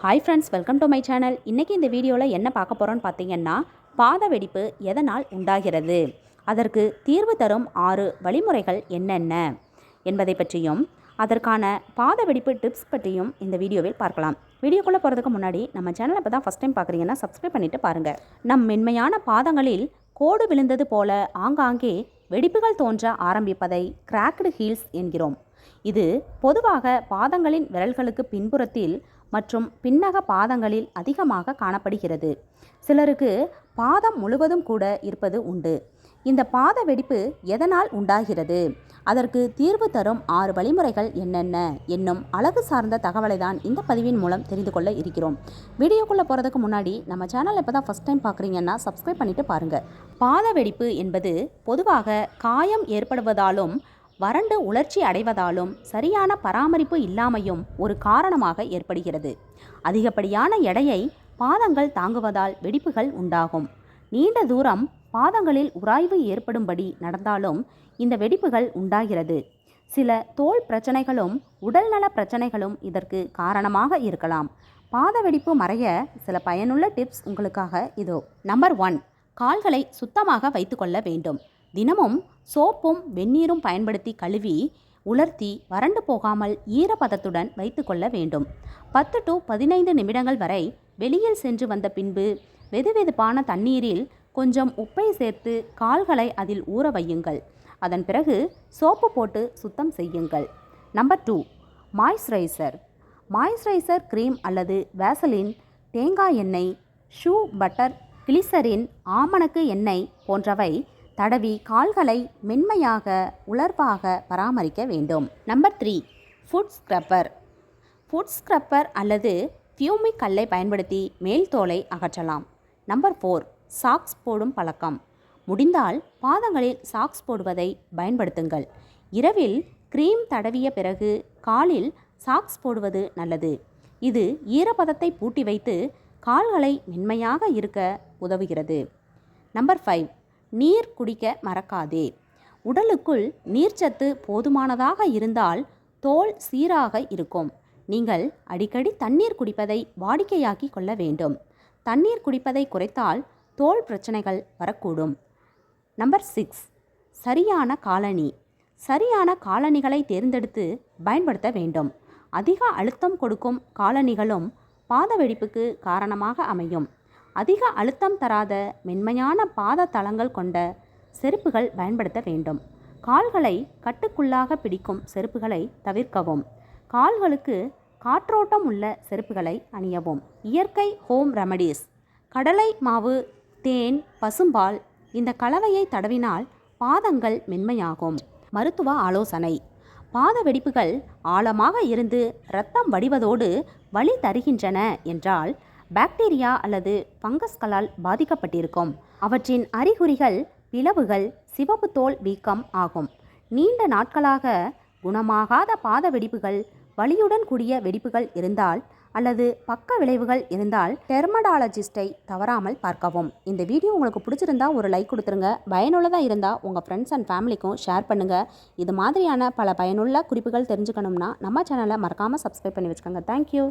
Hi friends welcome to my channel இன்றைக்கி இந்த வீடியோவில் என்ன பார்க்க போகிறோன்னு பார்த்தீங்கன்னா பாத வெடிப்பு எதனால் உண்டாகிறது? அதற்கு தீர்வு தரும் ஆறு வழிமுறைகள் என்னென்ன என்பதை பற்றியும் அதற்கான பாத வெடிப்பு டிப்ஸ் பற்றியும் இந்த வீடியோவில் பார்க்கலாம். வீடியோக்குள்ளே போகிறதுக்கு முன்னாடி நம்ம சேனலை இப்போ தான் ஃபஸ்ட் டைம் பார்க்குறீங்கன்னா சப்ஸ்கிரைப் பண்ணிவிட்டு பாருங்கள் நம் மென்மையான பாதங்களில் கோடு விழுந்தது போல ஆங்காங்கே வெடிப்புகள் தோன்ற ஆரம்பிப்பதை கிராக்டு ஹீல்ஸ் என்கிறோம். இது பொதுவாக பாதங்களின் விரல்களுக்கு பின்புறத்தில் மற்றும் பின்னக பாதங்களில் அதிகமாக காணப்படுகிறது. சிலருக்கு பாதம் முழுவதும் கூட இருப்பது உண்டு. இந்த பாத வெடிப்பு எதனால் உண்டாகிறது? அதற்கு தீர்வு தரும் ஆறு வழிமுறைகள் என்னென்ன? என்னும் அழகு சார்ந்த தகவலை தான் இந்த பதிவின் மூலம் தெரிந்து கொள்ள இருக்கிறோம். வீடியோக்குள்ளே போகிறதுக்கு முன்னாடி நம்ம சேனல் இப்போ தான் ஃபஸ்ட் டைம் பார்க்குறீங்கன்னா சப்ஸ்கிரைப் பண்ணிவிட்டு பாருங்கள் பாத வெடிப்பு என்பது பொதுவாக காயம் ஏற்படுவதாலும் வறண்டு உலர்ச்சி அடைவதாலும் சரியான பராமரிப்பு இல்லாமையும் ஒரு காரணமாக ஏற்படுகிறது. அதிகப்படியான எடையை பாதங்கள் தாங்குவதால் வெடிப்புகள் உண்டாகும். நீண்ட தூரம் பாதங்களில் உராய்வு ஏற்படும்படி நடந்தாலும் இந்த வெடிப்புகள் உண்டாகிறது. சில தோல் பிரச்சனைகளும் உடல்நல பிரச்சனைகளும் இதற்கு காரணமாக இருக்கலாம். பாத வெடிப்பு மறைய சில பயனுள்ள டிப்ஸ் உங்களுக்காக இதோ நம்பர் ஒன் கால்களை சுத்தமாக வைத்துக்கொள்ள வேண்டும். தினமும் சோப்பும் வெந்நீரும் பயன்படுத்தி கழுவி உலர்த்தி வறண்டு போகாமல் ஈரப்பதத்துடன் வைத்துக்கொள்ள வேண்டும். பத்து டு பதினைந்து நிமிடங்கள் வரை வெளியில் சென்று வந்த பின்பு வெதுவெதுப்பான தண்ணீரில் கொஞ்சம் உப்பை சேர்த்து கால்களை அதில் ஊற வையுங்கள். அதன் பிறகு சோப்பு போட்டு சுத்தம் செய்யுங்கள். Number two moisturiser. Moisturiser cream அல்லது வேசலின் தேங்காய் எண்ணெய் ஷூ பட்டர் கிளிசரின் ஆமணக்கு எண்ணெய் போன்றவை தடவி கால்களை மென்மையாக உலர்வாக பராமரிக்க வேண்டும். Number three foot scrubber foot scrubber அல்லது பியூமிக் கல்லை பயன்படுத்தி மேல் தோலை அகற்றலாம். நம்பர் ஃபோர் சாக்ஸ் போடும் பழக்கம். முடிந்தால் பாதங்களில் சாக்ஸ் போடுவதை பயன்படுத்துங்கள். இரவில் க்ரீம் தடவிய பிறகு காலில் சாக்ஸ் போடுவது நல்லது. இது ஈரப்பதத்தை பூட்டி வைத்து கால்களை மென்மையாக இருக்க உதவுகிறது. நம்பர் ஃபைவ் நீர் குடிக்க மறக்காதே. உடலுக்குள் நீர்ச்சத்து போதுமானதாக இருந்தால் தோல் சீராக இருக்கும். நீங்கள் அடிக்கடி தண்ணீர் குடிப்பதை வாடிக்கையாக்கி கொள்ள வேண்டும். தண்ணீர் குடிப்பதை குறைத்தால் தோல் பிரச்சனைகள் வரக்கூடும். Number six. சரியான காலணி. சரியான காலணிகளை தேர்ந்தெடுத்து பயன்படுத்த வேண்டும். அதிக அழுத்தம் கொடுக்கும் காலணிகளும் பாத வெடிப்புக்கு காரணமாக அமையும். அதிக அழுத்தம் தராத மென்மையான பாத தளங்கள் கொண்ட செருப்புகள் பயன்படுத்த வேண்டும். கால்களை கட்டுக்குள்ளாக பிடிக்கும் செருப்புகளை தவிர்க்கவும். கால்களுக்கு காற்றோட்டம் உள்ள செருப்புகளை அணியவும். இயற்கை ஹோம் ரெமடிஸ். கடலை மாவு தேன் பசும்பால் இந்த கலவையை தடவினால் பாதங்கள் மென்மையாகும். மருத்துவ ஆலோசனை. பாத வெடிப்புகள் ஆழமாக இருந்து இரத்தம் வடிவதோடு வலி தருகின்றன என்றால் பாக்டீரியா அல்லது ஃபங்கஸ்களால் பாதிக்கப்பட்டிருக்கும். அவற்றின் அறிகுறிகள் பிளவுகள் சிவப்பு தோல் வீக்கம் ஆகும். நீண்ட நாட்களாக குணமாகாத பாத வெடிப்புகள் வலியுடன் கூடிய வெடிப்புகள் இருந்தால் அல்லது பக்க விளைவுகள் இருந்தால் டெர்மடாலஜிஸ்டை தவறாமல் பார்க்கவும். இந்த வீடியோ உங்களுக்கு பிடிச்சிருந்தா ஒரு லைக் கொடுத்துருங்க. பயனுள்ளதாக இருந்தால் உங்கள் ஃப்ரெண்ட்ஸ் அண்ட் ஃபேமிலிக்கும் ஷேர் பண்ணுங்கள் இது மாதிரியான பல பயனுள்ள குறிப்புகள் தெரிஞ்சுக்கணும்னா நம்ம சேனலை மறக்காமல் சப்ஸ்கிரைப் பண்ணி வச்சுக்கோங்க. தேங்க்யூ